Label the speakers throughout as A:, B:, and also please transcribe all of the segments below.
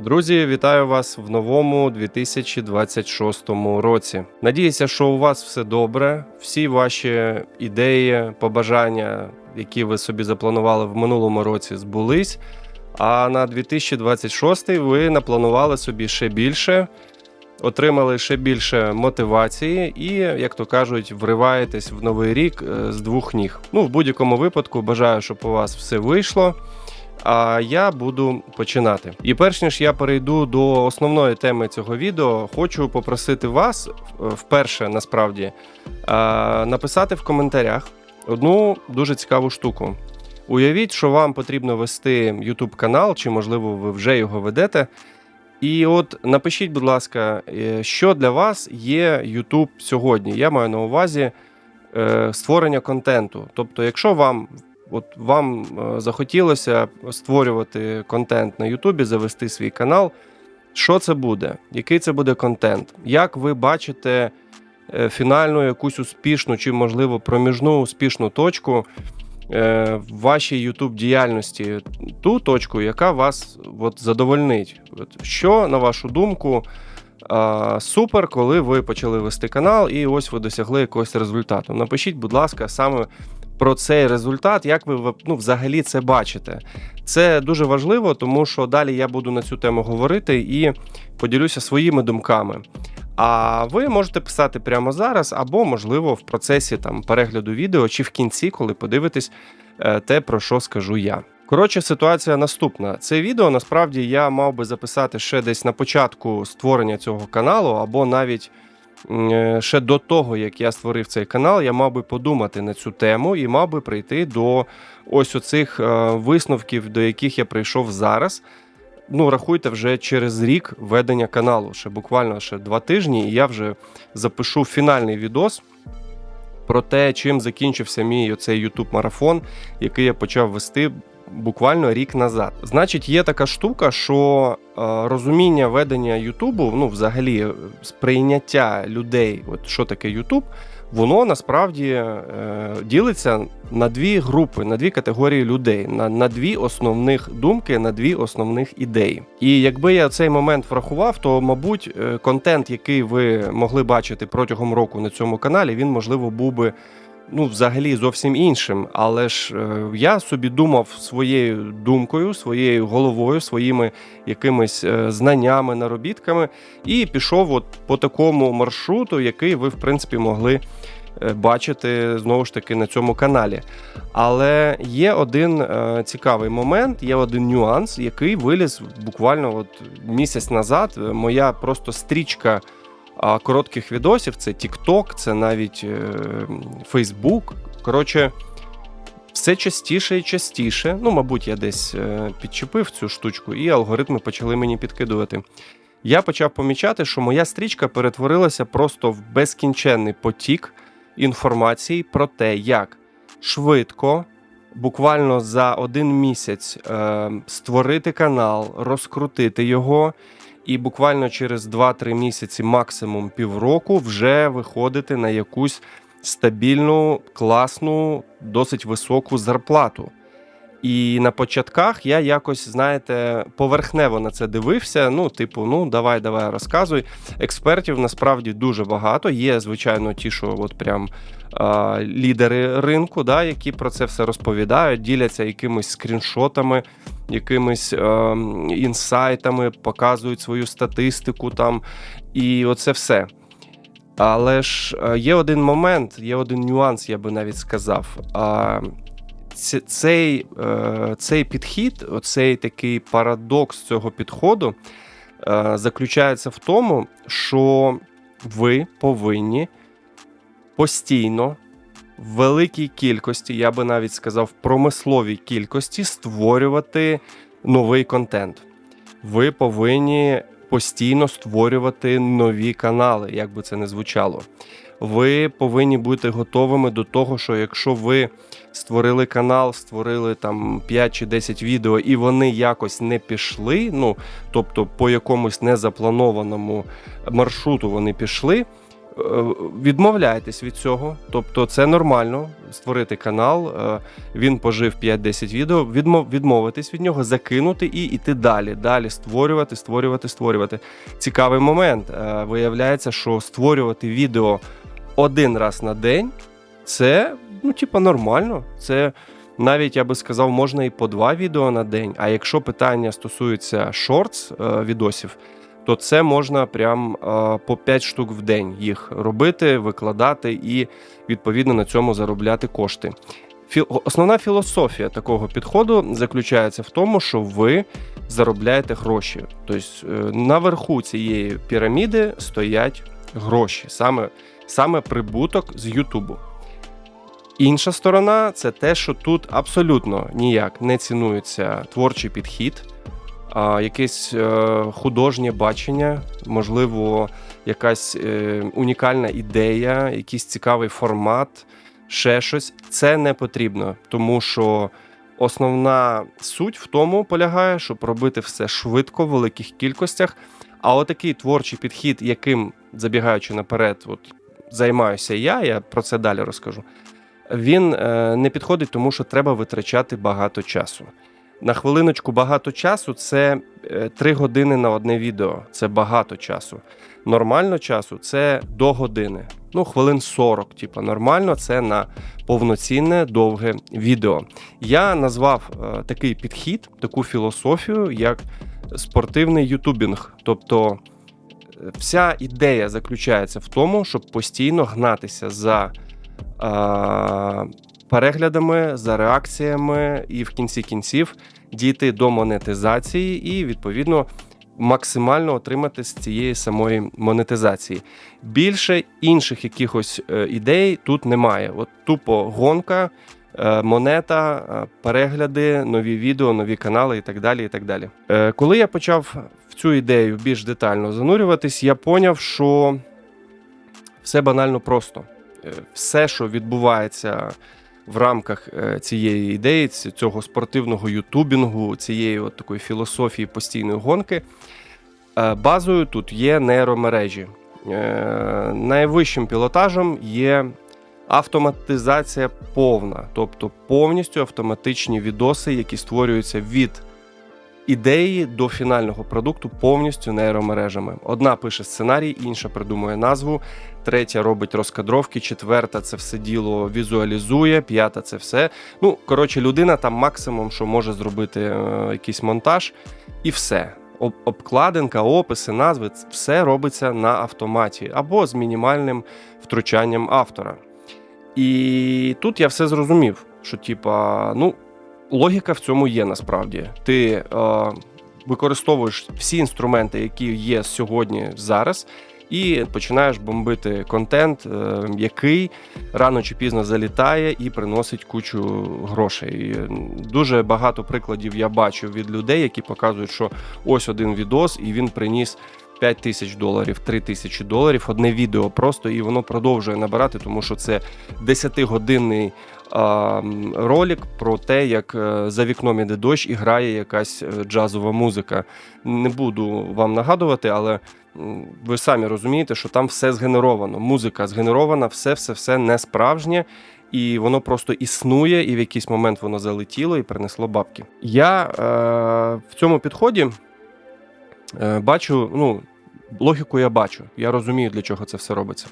A: Друзі, вітаю вас в новому 2026 році. Надіюся, що у вас все добре. Всі ваші ідеї, побажання, які ви собі запланували в минулому році, збулись. А на 2026 ви напланували собі ще більше, отримали ще більше мотивації і, як то кажуть, вриваєтесь в новий рік е, з двох ніг. Ну, в будь-якому випадку, бажаю, щоб у вас все вийшло. А я буду починати. І перш ніж я перейду до основної теми цього відео, хочу попросити вас е, вперше насправді е, написати в коментарях одну дуже цікаву штуку. Уявіть, що вам потрібно вести YouTube канал, чи можливо ви вже його ведете. І от напишіть, будь ласка, е, що для вас є YouTube сьогодні. Я маю на увазі створення контенту. Тобто, якщо вам от вам е, захотілося створювати контент на Ютубі, завести свій канал. Що це буде? Який це буде контент? Як ви бачите е, фінальну якусь успішну чи, можливо, проміжну успішну точку е, в вашій YouTube діяльності? Ту точку, яка вас от, задовольнить? От, Що, на вашу думку, супер, коли ви почали вести канал, і ось ви досягли якогось результату? Напишіть, будь ласка, саме про цей результат, як ви ну, взагалі це бачите. Це дуже важливо, тому що далі я буду на цю тему говорити і поділюся своїми думками. А ви можете писати прямо зараз, або, можливо, в процесі там перегляду відео, чи в кінці, коли подивитесь е, те, про що скажу я. Коротше, ситуація наступна. Це відео насправді я мав би записати ще десь на початку створення цього каналу, або навіть ще до того, як я створив цей канал, я мав би подумати на цю тему і мав би прийти до ось оцих е, висновків, до яких я прийшов зараз. Ну, рахуйте вже через рік ведення каналу. Ще буквально ще два тижні, і я вже запишу фінальний відос про те, чим закінчився мій оцей YouTube марафон, який я почав вести буквально рік назад. Значить, є така штука, що е, розуміння ведення Ютубу, ну, взагалі, сприйняття людей, от що таке Ютуб, воно насправді е, ділиться на дві групи, на дві категорії людей, на на дві основних думки, на дві основних ідеї. І якби я цей момент врахував, то мабуть е, контент, який ви могли бачити протягом року на цьому каналі, він можливо був би ну, взагалі зовсім іншим. Але ж е, я собі думав своєю думкою, своєю головою, своїми якимись е, знаннями, наробітками, і пішов от по такому маршруту, який ви, в принципі, могли. е, Бачити знову ж таки на цьому каналі. Але є один е, цікавий момент, є один нюанс, який виліз буквально от місяць назад. Моя просто стрічка коротких відосів це TikTok, це навіть е, Facebook. Коротше, все частіше і частіше. Ну, мабуть, я десь е, підчепив цю штучку, і алгоритми почали мені підкидувати. Я почав помічати, що моя стрічка перетворилася просто в безкінченний потік інформації про те, як швидко, буквально за один місяць е, створити канал, розкрутити його і буквально через 2-3 місяці, максимум півроку, вже виходити на якусь стабільну, класну, досить високу зарплату. І на початках я якось, знаєте, поверхнево на це дивився. Ну, типу, ну давай, давай, розказуй. Експертів насправді дуже багато. Є, звичайно, ті, що от прям а, лідери ринку, да, які про це все розповідають, діляться якимись скріншотами, якимись а, інсайтами, показують свою статистику там. І оце все. Але ж є один момент, є один нюанс, я би навіть сказав. А, цей е, цей підхід, оцей такий парадокс цього підходу е, заключається в тому, що ви повинні постійно в великій кількості, я би навіть сказав, в промисловій кількості створювати новий контент. Ви повинні постійно створювати нові канали, як би це не звучало ви повинні бути готовими до того, що якщо ви створили канал, створили там 5 чи 10 відео, і вони якось не пішли, ну тобто по якомусь незапланованому маршруту вони пішли. е, відмовляєтесь від цього. Тобто, це нормально створити канал. е, Він пожив 5-10 відео, відмов, відмовитись від нього, закинути і йти далі. Далі створювати, створювати, створювати. Цікавий момент. е, Виявляється, що створювати відео один раз на день це ну, типа, нормально. Це навіть я би сказав, можна і по два відео на день. А якщо питання стосується шортс е, відосів, то це можна прям е, по 5 штук в день їх робити, викладати і відповідно на цьому заробляти кошти. Основна філософія такого підходу заключається в тому, що ви заробляєте гроші. Тобто е, наверху цієї піраміди стоять гроші, саме, саме прибуток з Ютубу. Інша сторона це те, що тут абсолютно ніяк не цінується творчий підхід, а якесь е, художнє бачення, можливо, якась е, унікальна ідея, якийсь цікавий формат, ще щось. Це не потрібно, тому що основна суть в тому полягає, щоб робити все швидко, в великих кількостях. А отакий творчий підхід, яким забігаючи наперед, от займаюся я, я про це далі розкажу. Він е, не підходить, тому що треба витрачати багато часу. На хвилиночку багато часу це 3 години на одне відео. Це багато часу. Нормально часу це до години. Ну, хвилин 40, типу, нормально це на повноцінне довге відео. Я назвав е, такий підхід, таку філософію, як спортивний ютубінг. Тобто е, вся ідея заключається в тому, щоб постійно гнатися за а, переглядами, за реакціями, і в кінці кінців дійти до монетизації і відповідно максимально отримати з цієї самої монетизації. Більше інших якихось е, ідей тут немає. От тупо гонка. е, Монета, е, перегляди, нові відео, нові канали і так далі. і так далі. Е, Коли я почав цю ідею більш детально занурюватись, я поняв, що все банально просто. Е, Все, що відбувається в рамках е, цієї ідеї, цього спортивного ютубінгу, цієї от такої філософії постійної гонки, е, базою тут є нейромережі. Найвищим пілотажем є автоматизація повна, тобто повністю автоматичні відоси, які створюються від ідеї до фінального продукту повністю нейромережами. Одна пише сценарій, інша придумує назву, третя робить розкадровки, четверта це все діло візуалізує, п'ята це все. Ну, коротше, людина там максимум, що може зробити е, якийсь монтаж, і все. Об- Обкладинка, описи, назви все робиться на автоматі або з мінімальним втручанням автора. І тут я все зрозумів, що типа, ну, логіка в цьому є насправді. Ти е, використовуєш всі інструменти, які є сьогодні зараз, і починаєш бомбити контент, е, який рано чи пізно залітає і приносить кучу грошей. Дуже багато прикладів я бачив від людей, які показують, що ось один відос, і він приніс. 5 тисяч доларів, 3 тисячі доларів, одне відео просто, і воно продовжує набирати, тому що це 10-годинний а, ролик про те, як е, за вікном іде дощ і грає якась е, джазова музика. Не буду вам нагадувати, але ви самі розумієте, що там все згенеровано. Музика згенерована, все, все, все не справжнє. І воно просто існує, і в якийсь момент воно залетіло і принесло бабки. Я е, в цьому підході бачу, ну, логіку я бачу. Я розумію, для чого це все робиться.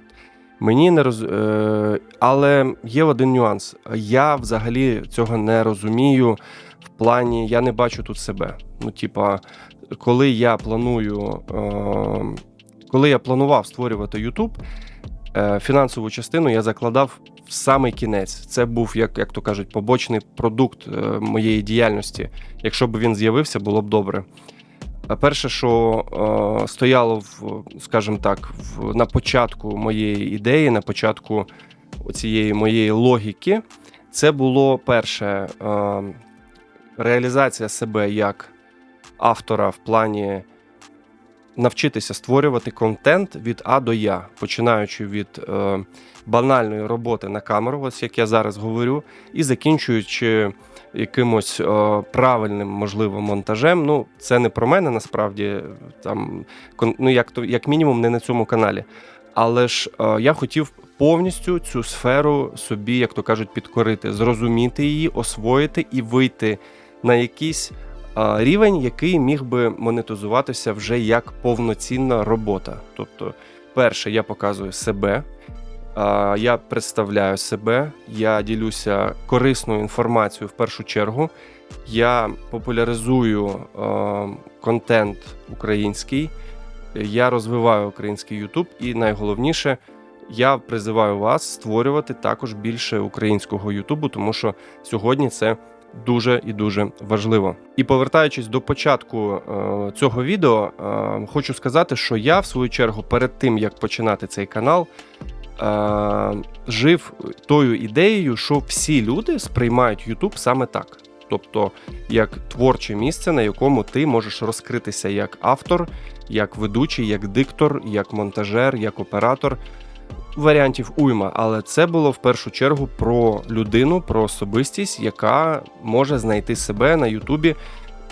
A: Мені не роз... е, але є один нюанс. Я взагалі цього не розумію в плані, я не бачу тут себе. Ну, типа, коли я планую, е, коли я планував створювати YouTube, е, фінансову частину я закладав в самий кінець. Це був, як, як то кажуть, побочний продукт е, моєї діяльності. Якщо б він з'явився, було б добре. Перше, що е, стояло в, скажімо так, в, на початку моєї ідеї, на початку цієї моєї логіки, це було перше е, реалізація себе як автора в плані навчитися створювати контент від А до Я, починаючи від е, банальної роботи на камеру, ось як я зараз говорю, і закінчуючи якимось е, правильним, можливо, монтажем. Ну, це не про мене насправді. Там ну, як то як мінімум, не на цьому каналі. Але ж е, я хотів повністю цю сферу собі, як то кажуть, підкорити, зрозуміти її, освоїти і вийти на якийсь е, рівень, який міг би монетизуватися вже як повноцінна робота. Тобто, перше, я показую себе. Я представляю себе, я ділюся корисною інформацією в першу чергу. Я популяризую контент український, я розвиваю український YouTube, і найголовніше, я призиваю вас створювати також більше українського Ютубу, тому що сьогодні це дуже і дуже важливо. І повертаючись до початку е, цього відео, е, хочу сказати, що я, в свою чергу, перед тим як починати цей канал, е, жив тою ідеєю, що всі люди сприймають YouTube саме так. Тобто, як творче місце, на якому ти можеш розкритися як автор, як ведучий, як диктор, як монтажер, як оператор. Варіантів уйма, але це було в першу чергу про людину, про особистість, яка може знайти себе на Ютубі.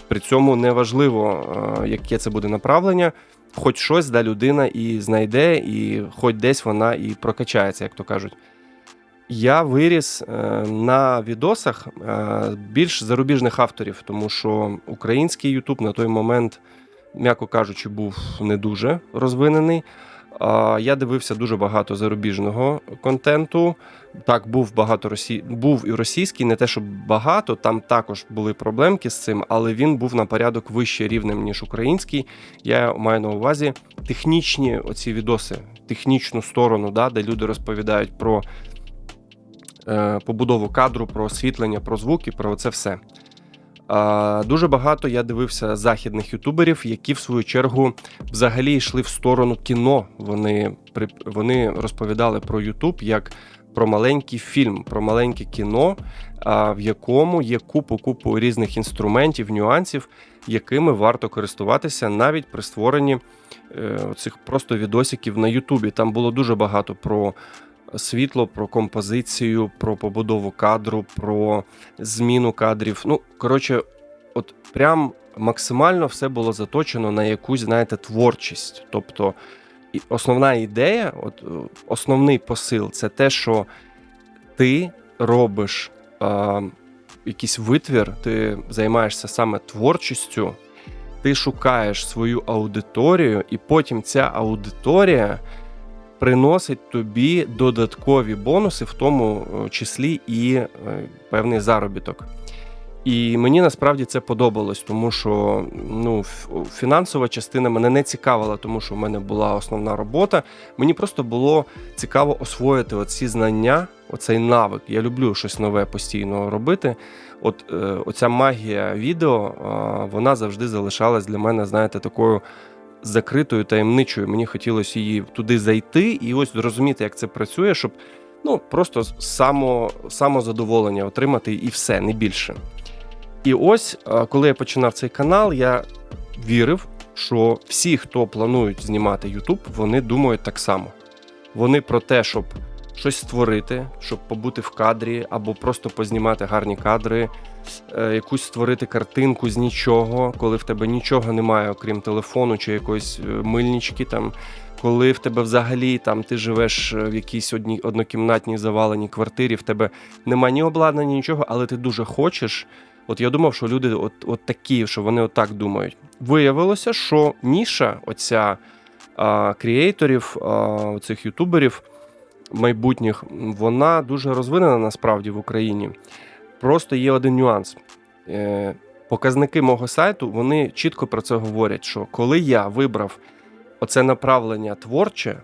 A: При цьому неважливо, е, яке це буде направлення, хоч щось да людина і знайде, і хоч десь вона і прокачається, як то кажуть. Я виріс е, на відосах е, більш зарубіжних авторів, тому що український Ютуб на той момент, м'яко кажучи, був не дуже розвинений. Я дивився дуже багато зарубіжного контенту. Так, був багато росі... був і російський, не те, щоб багато, там також були проблемки з цим, але він був на порядок вище рівнем, ніж український. Я маю на увазі технічні оці відоси, технічну сторону, да, де люди розповідають про е, побудову кадру, про освітлення, про звуки, про це все. Дуже багато я дивився західних ютуберів, які в свою чергу взагалі йшли в сторону кіно. Вони вони розповідали про Ютуб як про маленький фільм, про маленьке кіно, в якому є купу купу різних інструментів, нюансів, якими варто користуватися навіть при створенні е, цих просто відосиків на Ютубі. Там було дуже багато про світло, про композицію, про побудову кадру, про зміну кадрів. Ну, коротше, от прям максимально все було заточено на якусь, знаєте, творчість. Тобто, основна ідея, от е, основний посил це те, що ти робиш е, якийсь витвір, ти займаєшся саме творчістю, ти шукаєш свою аудиторію, і потім ця аудиторія приносить тобі додаткові бонуси, в тому е, числі і е, певний заробіток. І мені насправді це подобалось, тому що ну, фінансова частина мене не цікавила, тому що в мене була основна робота. Мені просто було цікаво освоїти оці знання, оцей навик. Я люблю щось нове постійно робити. От е, оця магія відео, вона завжди залишалась для мене, знаєте, такою закритою таємничою. Мені хотілося її туди зайти і ось зрозуміти, як це працює, щоб ну просто само, самозадоволення отримати і все, не більше. І ось, е, коли я починав цей канал, я вірив, що всі, хто планують знімати YouTube, вони думають так само. Вони про те, щоб щось створити, щоб побути в кадрі, або просто познімати гарні кадри, е, якусь створити картинку з нічого, коли в тебе нічого немає, окрім телефону чи якоїсь е, мильнички там. Коли в тебе взагалі там ти живеш е, в якійсь одній однокімнатній заваленій квартирі, в тебе немає ні обладнання, нічого, але ти дуже хочеш. От я думав, що люди от, от такі, що вони отак думають. Виявилося, що ніша оця а, кріейторів, а, цих ютуберів майбутніх, вона дуже розвинена насправді в Україні. Просто є один нюанс. Е, показники мого сайту вони чітко про це говорять: що коли я вибрав оце направлення творче,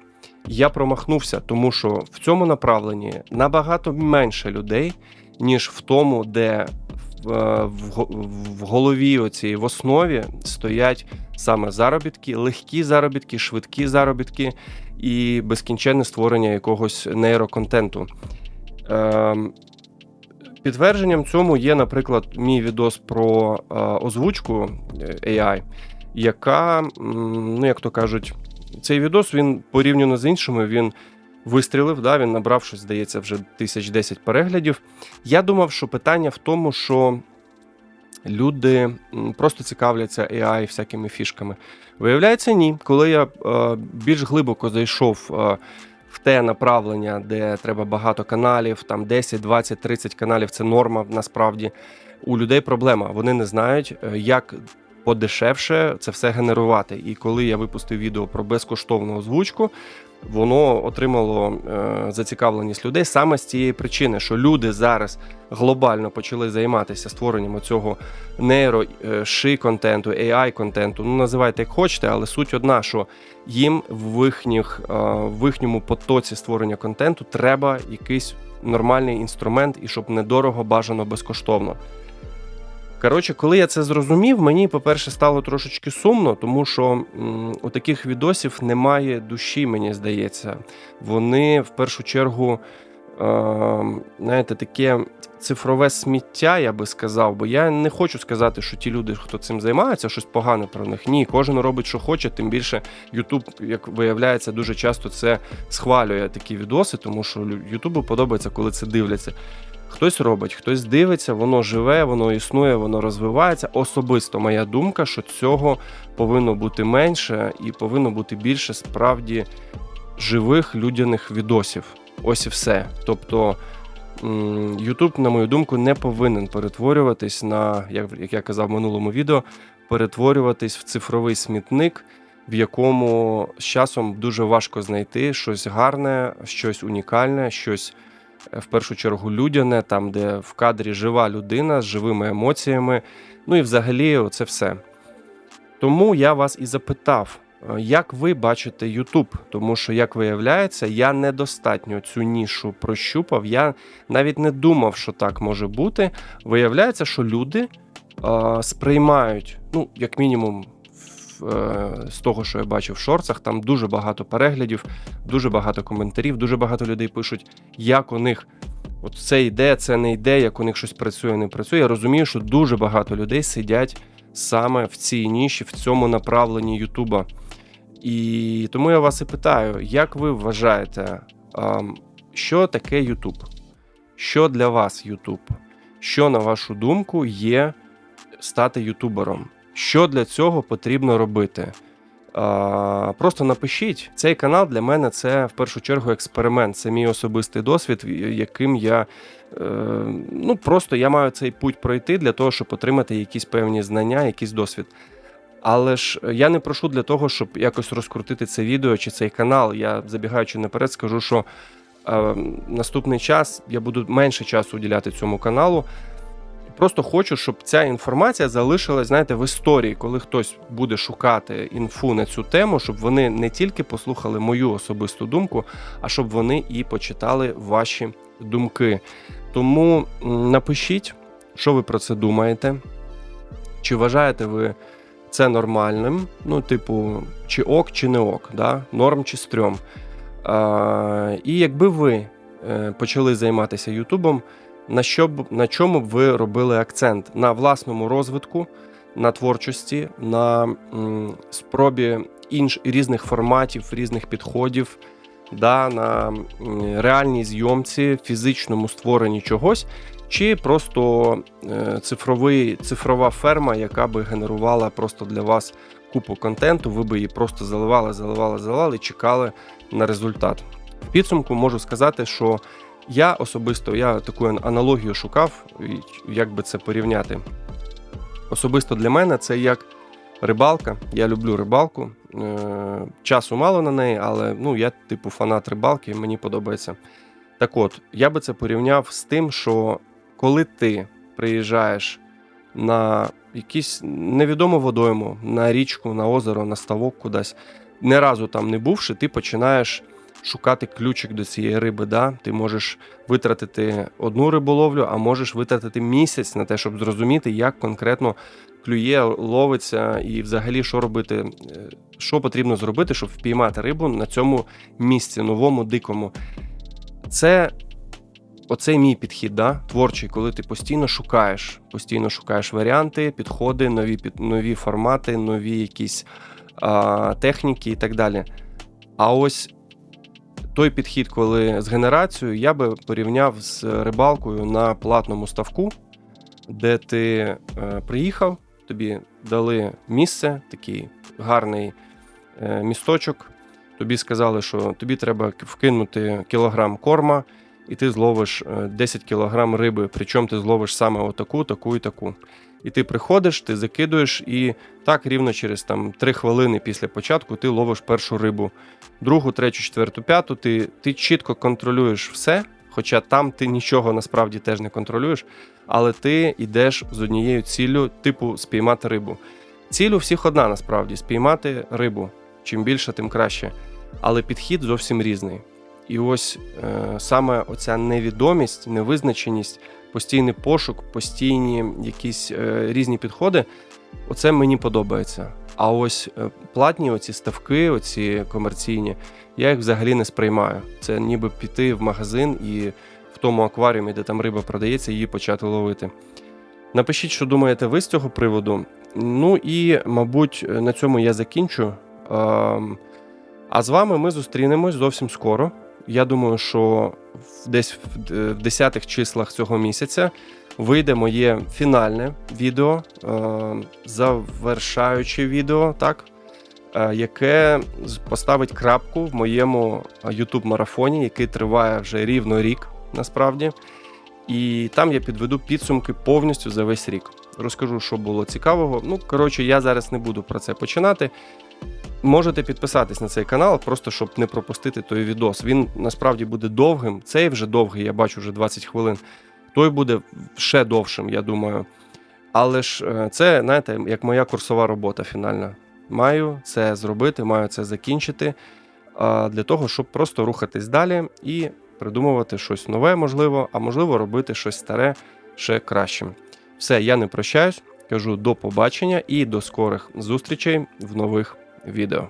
A: я промахнувся, тому що в цьому направленні набагато менше людей, ніж в тому, де в, е, в, голові оцій в основі стоять саме заробітки, легкі заробітки, швидкі заробітки і безкінченне створення якогось нейроконтенту. Ем, Підтвердженням цьому є, наприклад, мій відос про е, озвучку е, AI, яка, ну як то кажуть, цей відос він порівняно з іншими, він вистрілив, да, він набрав щось, здається, вже тисяч десять переглядів. Я думав, що питання в тому, що люди просто цікавляться AI всякими фішками. Виявляється, ні. Коли я е, більш глибоко зайшов е, в те направлення, де треба багато каналів, там 10, 20, 30 каналів це норма насправді. У людей проблема. Вони не знають, е, як подешевше це все генерувати. І коли я випустив відео про безкоштовну озвучку, воно отримало е, зацікавленість людей саме з цієї причини, що люди зараз глобально почали займатися створенням цього нейро е, контенту, AI контенту. Ну називайте як хочете, але суть одна, що їм в їхніх, е, в їхньому потоці створення контенту треба якийсь нормальний інструмент, і щоб недорого бажано безкоштовно. Коротше, коли я це зрозумів, мені, по-перше, стало трошечки сумно, тому що м, у таких відосів немає душі, мені здається. Вони в першу чергу, е, знаєте, таке цифрове сміття, я би сказав. Бо я не хочу сказати, що ті люди, хто цим займається, щось погане про них. Ні, кожен робить, що хоче, тим більше Ютуб, як виявляється, дуже часто це схвалює такі відоси, тому що Ютубу подобається, коли це дивляться. Хтось робить, хтось дивиться, воно живе, воно існує, воно розвивається. Особисто моя думка, що цього повинно бути менше і повинно бути більше справді живих людяних відосів. Ось і все. Тобто YouTube, на мою думку, не повинен перетворюватись на, як, я казав в минулому відео, перетворюватись в цифровий смітник, в якому з часом дуже важко знайти щось гарне, щось унікальне, щось в першу чергу людяне, там, де в кадрі жива людина з живими емоціями. Ну і взагалі це все. Тому я вас і запитав, е, як ви бачите YouTube? Тому що, як виявляється, я недостатньо цю нішу прощупав. Я навіть не думав, що так може бути. Виявляється, що люди е, сприймають, ну, як мінімум, з того, що я бачив в шорцах, там дуже багато переглядів, дуже багато коментарів, дуже багато людей пишуть, як у них. От це йде, це не йде, як у них щось працює, не працює. Я розумію, що дуже багато людей сидять саме в цій ніші, в цьому направленні Ютуба. І тому я вас і питаю, як ви вважаєте, що таке Ютуб? Що для вас Ютуб? Що, на вашу думку, є стати ютубером? Що для цього потрібно робити? Просто напишіть. Цей канал для мене це в першу чергу експеримент. Це мій особистий досвід, яким я е, ну просто я маю цей путь пройти для того, щоб отримати якісь певні знання, якийсь досвід. Але ж я не прошу для того, щоб якось розкрутити це відео чи цей канал. Я забігаючи наперед, скажу, що е, наступний час я буду менше часу уділяти цьому каналу. Просто хочу, щоб ця інформація залишилась, знаєте, в історії, коли хтось буде шукати інфу на цю тему, щоб вони не тільки послухали мою особисту думку, а щоб вони і почитали ваші думки. Тому напишіть, що ви про це думаєте. Чи вважаєте ви це нормальним? Ну, типу, чи ок, чи не ок, да? норм чи стрьом. А, і якби ви е, почали займатися Ютубом, на, що б, на чому б ви робили акцент? На власному розвитку, на творчості, на м, спробі інш, різних форматів, різних підходів, да, на реальній зйомці, фізичному створенні чогось, чи просто е, цифровий, цифрова ферма, яка би генерувала просто для вас купу контенту, ви би її просто заливали, заливали, заливали і чекали на результат. В підсумку можу сказати, що я особисто я таку аналогію шукав, як би це порівняти. Особисто для мене це як рибалка. Я люблю рибалку. Е, Часу мало на неї, але ну, я, типу, фанат рибалки, мені подобається. Так от, я би це порівняв з тим, що коли ти приїжджаєш на якийсь невідому водойму, на річку, на озеро, на ставок кудись, не разу там не бувши, ти починаєш шукати ключик до цієї риби. Да? Ти можеш витратити одну риболовлю, а можеш витратити місяць на те, щоб зрозуміти, як конкретно клює, ловиться і взагалі що робити, е, що потрібно зробити, щоб впіймати рибу на цьому місці, новому, дикому. Це оцей мій підхід, да? творчий, коли ти постійно шукаєш, постійно шукаєш варіанти, підходи, нові, нові формати, нові якісь а, техніки і так далі. А ось той підхід, коли з генерацією, я би порівняв з рибалкою на платному ставку. де ти е, приїхав, тобі дали місце, такий гарний е, місточок. Тобі сказали, що тобі треба вкинути кілограм корма, і ти зловиш е, 10 кілограм риби. Причому ти зловиш саме отаку, таку і таку. І ти приходиш, ти закидуєш, і так рівно через там 3 хвилини після початку ти ловиш першу рибу. Другу, третю, четверту, п'яту. Ти, ти чітко контролюєш все, хоча там ти нічого насправді теж не контролюєш, але ти йдеш з однією ціллю, типу спіймати рибу. Ціль у всіх одна насправді спіймати рибу. Чим більше, тим краще. Але підхід зовсім різний. І ось е, саме оця невідомість, невизначеність, постійний пошук, постійні якісь е, різні підходи. Оце мені подобається. А ось е, платні, оці ставки, оці комерційні, я їх взагалі не сприймаю. Це ніби піти в магазин і в тому акваріумі, де там риба продається, її почати ловити. Напишіть, що думаєте ви з цього приводу. Ну і, мабуть, на цьому я закінчу. Ем, А з вами ми зустрінемось зовсім скоро. Я думаю, що десь в д- 10-х числах цього місяця вийде моє фінальне відео, е, завершаюче відео, так, е, яке поставить крапку в моєму youtube марафоні який триває вже рівно рік, насправді. І там я підведу підсумки повністю за весь рік. Розкажу, що було цікавого. Ну, коротше, я зараз не буду про це починати. Можете підписатись на цей канал, просто щоб не пропустити той відос. Він насправді буде довгим. Цей вже довгий, я бачу вже 20 хвилин. Той буде ще довшим, я думаю. Але ж е, це, знаєте, як моя курсова робота фінальна. Маю це зробити, маю це закінчити для того, щоб просто рухатись далі і придумувати щось нове, можливо, а можливо, робити щось старе ще кращим. Все, я не прощаюсь, кажу до побачення і до скорих зустрічей в нових відео.